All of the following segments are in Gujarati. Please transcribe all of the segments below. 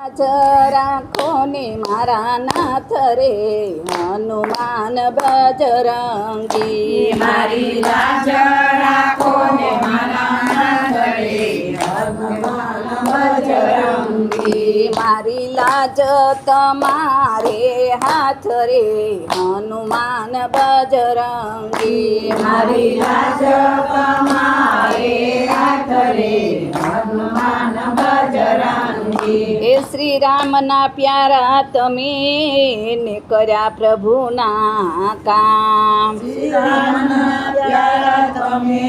જ રાખો ને મારા નાથ રે હનુમાન બજરંગી. મારી લાજ રાખો ને મારા નાથ રે હનુમાન બજરંગી. મારી લાજ તમારે હાથ રે હનુમાન બજરંગી. મારી લાજ તમારે હાથ રે શ્રી રામના પ્યારા તમે ને કર્યા પ્રભુના કામ. પ્યારા તમે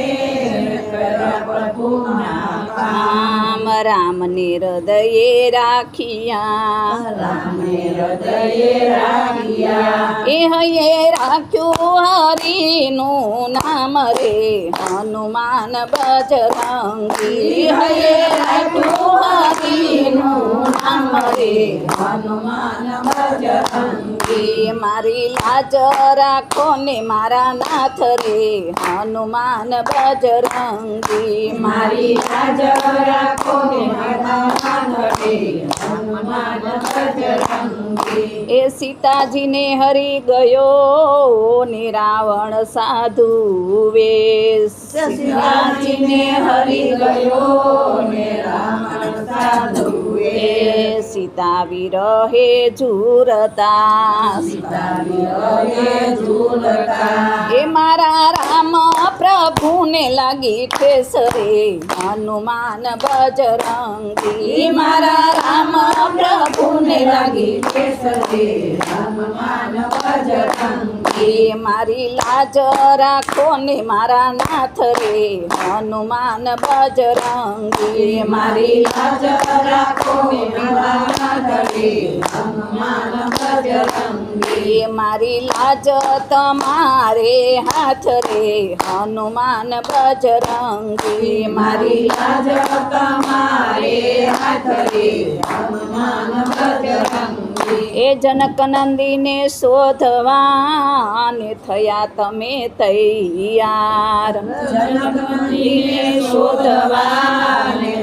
પ્રભુના કામ. રામને હૃદયે રાખ્યા. રામને હૃદયે રાખિયા એ હયે રાખ્યું હરિનું નામ રે હનુમાન બજરંગી. હયે રાખ્યું હરિનું નામ રે હનુમાન બજરંગી. મારી લાજ રાખો ને મારા નાથ રે હનુમાન બજરંગી. મારી લાજ રાખો એ સીતાજીને હરી ગયો ને રાવણ સાધુ વેશ. સીતાજીને હરી ગયો ને રાવણ સીતા વિરહે ઝૂરતા સીતા વિરહે એ મારા રામ પ્રભુને લાગી ઠેસ રે હનુમાન બજરંગી. મારા રામ પ્રભુને લાગી કેસરે હનુમાન બજરંગી. મારી લાજ રાખો ને મારા નાથ રે હનુમાન બજરંગી. મારી લાજ રાખો ને મારા નાથે હનુમાન બજરંગી. એ મારી લાજ તમારે હાથ રે, હનુમાન બજરંગી. મારી લાજ તમારે હાથ રે, હનુમાન બજરંગી. એ જનક નંદીને શોધવા થયા તમે તૈયાર. શોધવાને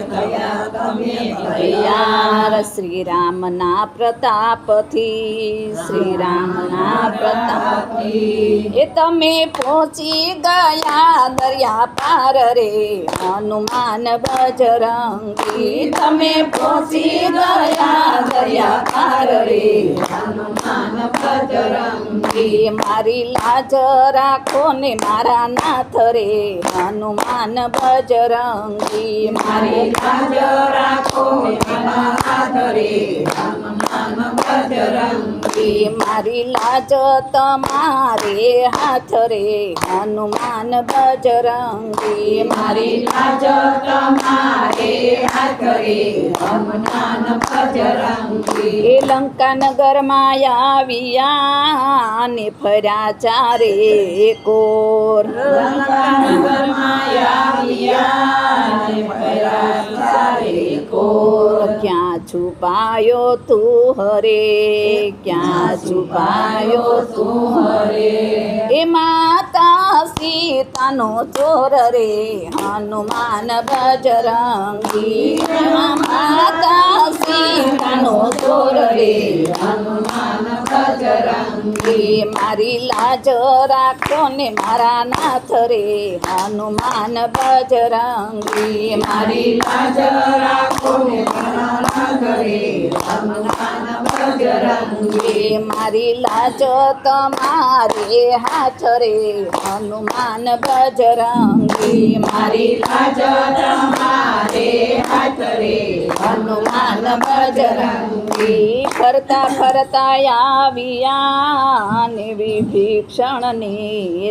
તૈયાર. શ્રી રામના પ્રતાપથી શ્રી રામના પ્રતાપથી. એ તમે પહોંચી ગયા દરિયા પાર રે હનુમાન બજરંગી. તમે પહોંચી ગયા દરિયા પાર રે મારી લાજ રાખો ને મારા નાથ રે હનુમાન બજરંગી. મારી લાજ રાખો ને મારા હાથ રે હનુમાન બજરંગી. મારી લાજ તમારે હાથ રે હનુમાન બજરંગી. મારી લાજ તમારે એ લંકાનગરમાં આવ્યા ને કોર આવ્યા ને ફર્યા ચારે કોર. ક્યાં છુપાયો તું હરે ક્યાં છુપાયો તું હરે એ માતા સીતાનો ચોર રે, હનુમાન બજરંગી. માતા સીતાનો ચોર રે, હનુમાન બજરંગી. મારી લાજ રાખો ને મારા નાથ રે, હનુમાન બજરંગી. મારી લાજ રાખો ને મારા નાથ રે, હનુમાન મારી લાજ તમારે હાથ રે, હનુમાન બજરંગી. મારી લાજ તમારે હાથ રે, હનુમાન બજરંગી. ફરતા ફરતા આવ્યા ને વિભીષણ ને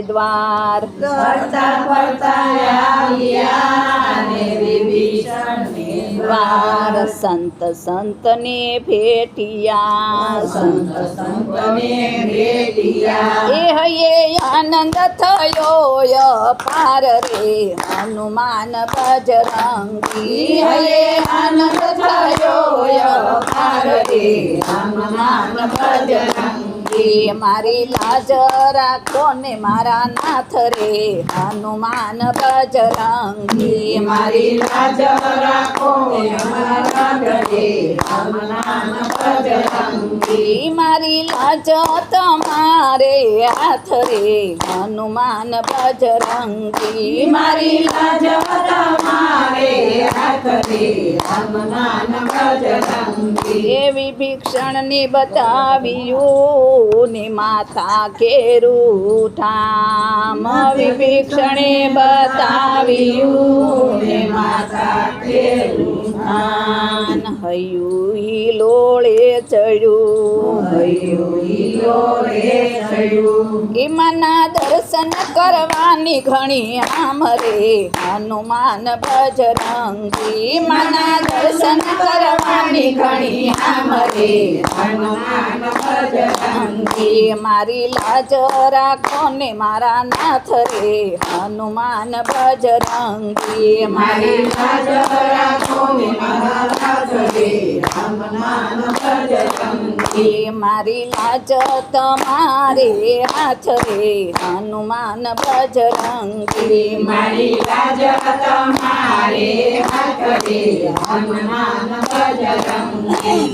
દ્વાર. ફરતા ફરતા આવ્યા ને વિભીષણ દ્વાર સંત સંતને ભેટિયા. સંત સંતને ભેટિયા. એ હયે આનંદ થયો પાર રે હનુમાન બજરંગી. હયે આનંદ થયો અપાર રે હનુમાન બજરંગી. રંગી મારી લાજ રાખો ને મારા નાથ રે હનુમાન બજરંગી. મારી લાજ રાખો મારી લાજ તમારે હાથ રે હનુમાન બજરંગી. મારી લાજ તમારે હાથ રે હનુમાન બજરંગી. એવી ભીક્ષણની બતાવ્યું ને માથા કેરું ઠામ. વિભીક્ષણે બતાવ્યું ને માથા કેરું હયું લોળે ચડ્યું એમાંના દર્શન કરવાની ઘણી આમ રે, હનુમાન બજરંગી માના દર્શન કરવાની ઘણી આમ હનુમાન બજરંગી મારી લાજ રાખો ને મારા નાથ રે, હનુમાન બજરંગી મારી લાજ રાખો ને મારા નાથ રે, હનુમાન બજરંગી એ મારી લાજ તમારે હાથ રે હનુમાન બજરંગી. મારી લાજ તમારે હાથ અશોકવન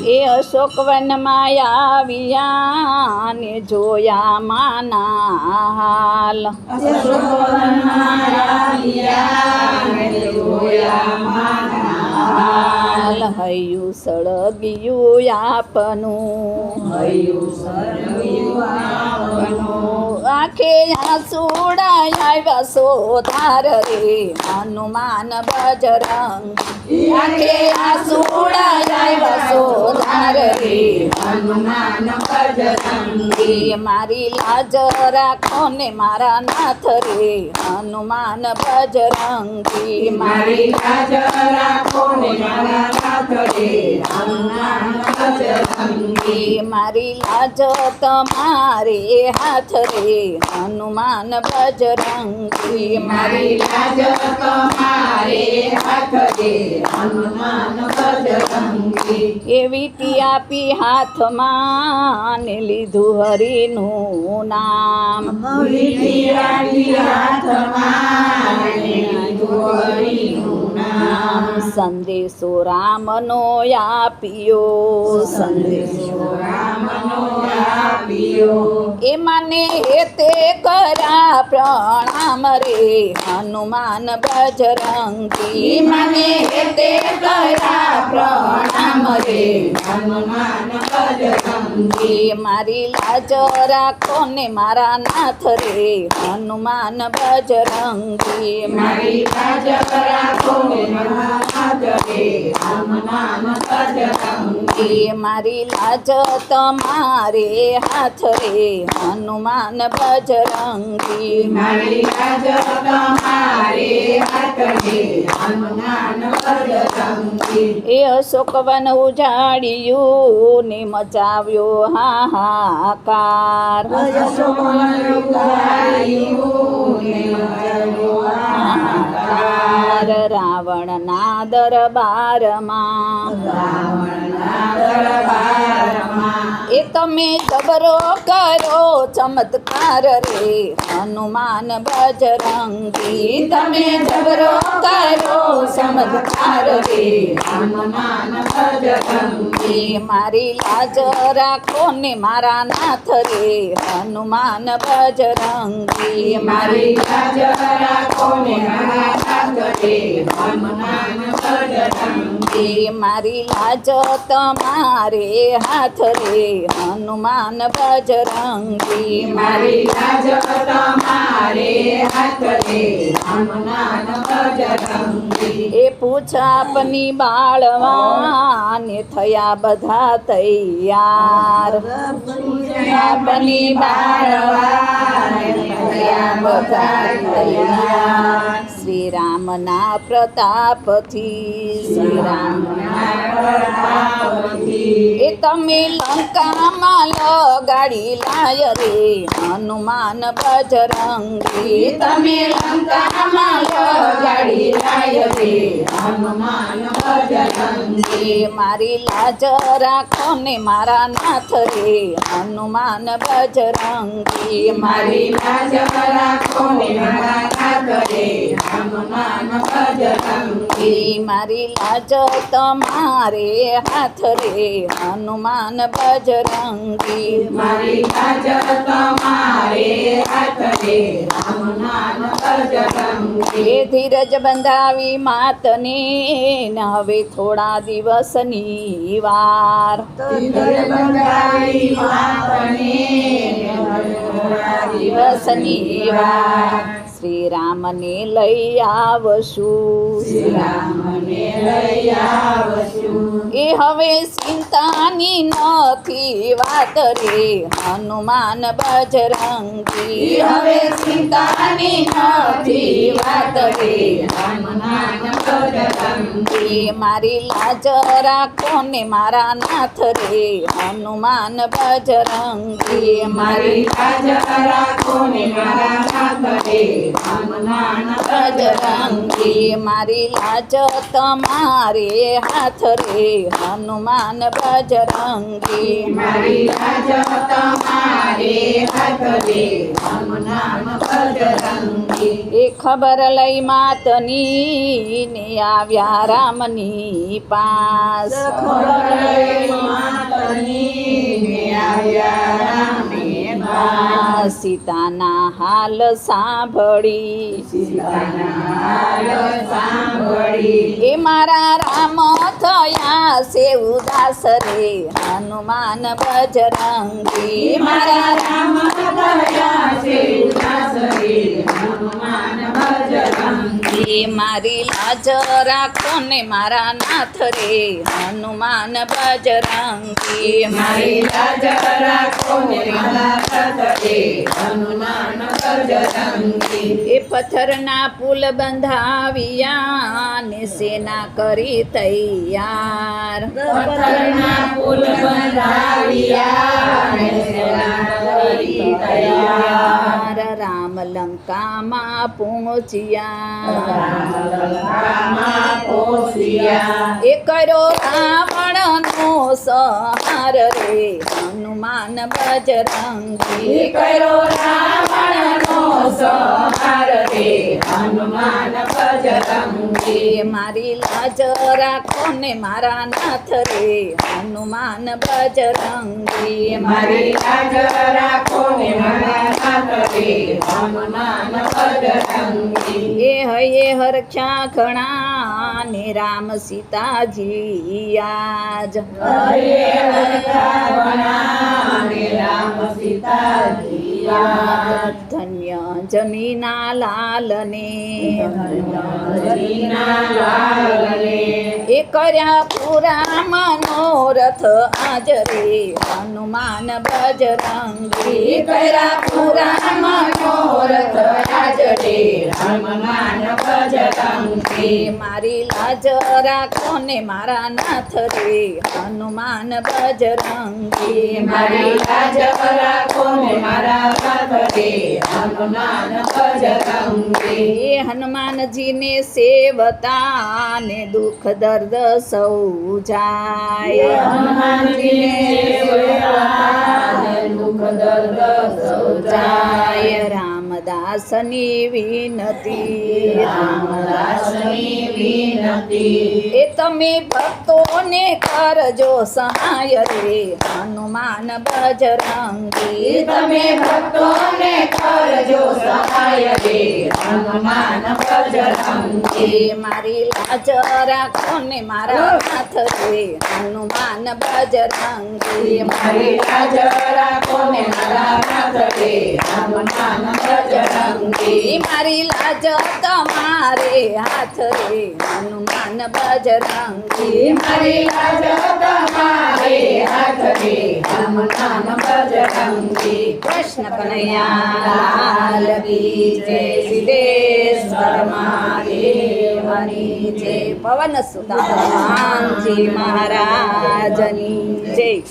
એ અશોકવનમાં આવ્યા ને જોયા માના હાલ હાલ હૈયું સળગ્યું આપનું. આંખે આંસુડા આવ્યા સોધાર રે. હનુમાન બજરંગ આંખે આંસુડા આવ્યા સોધાર રે. હનુમાન બજરંગ મારી લાજ રાખો ને મારા નાથ રે. હનુમાન બજરંગી મારી લાજ રાખો ને મારા મારી લાજ તમારે હાથ રે હનુમાન બજરંગી. મારી લાજ તમારે હાથ રે હનુમાન બજરંગી. એવી ટી આપી હાથમાં ને લીધું હરિનું નામ સંદેશો રામનો આપ્યો સંદેશો એ મને તે કરા પ્રણામ રે હનુમાન બજરંગી. મને તે કરા પ્રણામ રે હનુમાન એ મારી લાજ રાખો ને મારા નાથ રે હનુમાન બજરંગી. મારી લાજ રાખો ને મારા હાથ રે હનુમાન બજરંગી. એ મારી લાજ તમારે હાથ રે હનુમાન બજરંગી. મારી લાજ તમારે હાથ રે હનુમાન બજરંગી. એ અશોકવન ઉજાડ્યું ને મચાવ્યો હાહાકાર હાહાકાર રાવણના દરબારમાં. એ તમે જબરો કરો ચમત્કાર રે હનુમાન બજરંગી. તમે જબરો કરો ચમત્કાર રે હનુમાન બજરંગી. મારી લાજ રાખો ને મારા નાથ રે? હનુમાન બજરંગી. મારી રાખો ને મારા હાથ રે? હનુમાન બજરંગી. મારી લાજ તમારે હાથ રે. હનુમાન બજરંગી. મારી લાજ તમારે હાથ રે. એ પૂછ આપની બાળવાને થયા બધા તૈયાર. આપની બધા શ્રી રામના પ્રતાપથી. શ્રી રામના એ તમે લંકામાં લગાડી લાય રે હનુમાન બજરંગી. તમે લંકામાં મારી લાજ રાખો ને મારા નાથ રે હનુમાન બજરંગી. મારી લાજ રાખો ને મારા નાથ રે હનુમાન બજરંગી. મારી લાજ તમારે હાથ રે હનુમાન બજરંગી. મારી લાજ તમારે હાથ રે હનુમાન બજરંગી એ ધીરજ બંધાવી માતને ને હવે થોડા દિવસની વાર ધીરજ બંધાવી માતને થોડા દિવસની વાર શ્રી રામને લઈ આવશું શ્રી રામને લઈ આવશું એ હવે ચિંતાની નથી વાત રે હનુમાન બજરંગી. હવે ચિંતાની નથી વાત રે હનુમાન બજરંગી. મારી લાજ રાખો ને મારા નાથ રે હનુમાન બજરંગી. મારી લાજ રાખો ને મારા નાથ રે હનુમાન બજરંગી. મારી લાજ તમારે હાથ રે હનુમાન બજરંગી. મારી લાજ તમારે હાથ હનુમાન બજરંગી. એ ખબર લઈ માતની ને આવ્યા રામની પાસ. આ સીતાના હાલ સાંભળી. એ મારા રામ થયા છે ઉદાસ રે હનુમાન બજરંગી. મારા રામ એ મારી લાજ રાખો ને મારા નાથ રે હનુમાન બજરંગી. મારી લાજ રાખો ને મારા નાથ રે હનુમાન બજરંગી. એ પથ્થરના પુલ બંધાવ્યા ને સેના કરી તૈયાર. પથ્થરના પુલ બંધાવ્યા ને સેના કરી તૈયાર. રામ લંકામાં પહોંચ્યા. એ કર્યો રાવણનો સહાર રે. હનુમાન બજરંગી કરો રાવણનો સંહાર રે હનુમાન બજરંગી. મારી લાજ રાખો ને મારા નાથ રે હનુમાન બજરંગી. મારી લાજ રાખો ને મારા નાથ રે હનુમાન બજરંગી. એ હૈયે હરખ્યા ઘણા ને રામ સીતાજી આજ. ધન્ય જમીના લાલને. એ કર્યા પૂરા મનોરથ આજ રે. હનુમાન બજરંગી કરા પુરા મનોરથ રાજડે. હનુમાન બજરંગી. મારી લાજ રાખો ને મારા નાથ રે. હનુમાન બજરંગી. મારી લાજ રાખો ને મારા નાથ રે. હનુમાન બજરંગી. હનુમાનજીને સેવતા ને દુઃખ દર્દ સૌ જાય હનુમાનજીને સેવતા રામદાસની વિનતી. રામદાસની વિનતી. એ તમે ભક્તોને કરજો સહાય રે. હનુમાન બજરંગી. તમે ભક્તોને કરજો સહાય રે. હનુમાન બજરંગી. એ મારી લાજ રાખો ને મારા હાથ રે હનુમાન બજરંગી. મારી લાજ રાખો ને મારા નાથ રે હનુમાન બજરંગી મારી લાજ તમારે હાથ રે હનુમાન બજરંગી મારી લાજ તમારે હાથ રે હનુમાન બજરંગી કૃષ્ણ કનૈયા કી જય સિદ્ધેશ્વર મહાદેવની જય. પવન સુત હનુમાનજી મહારાજની જય.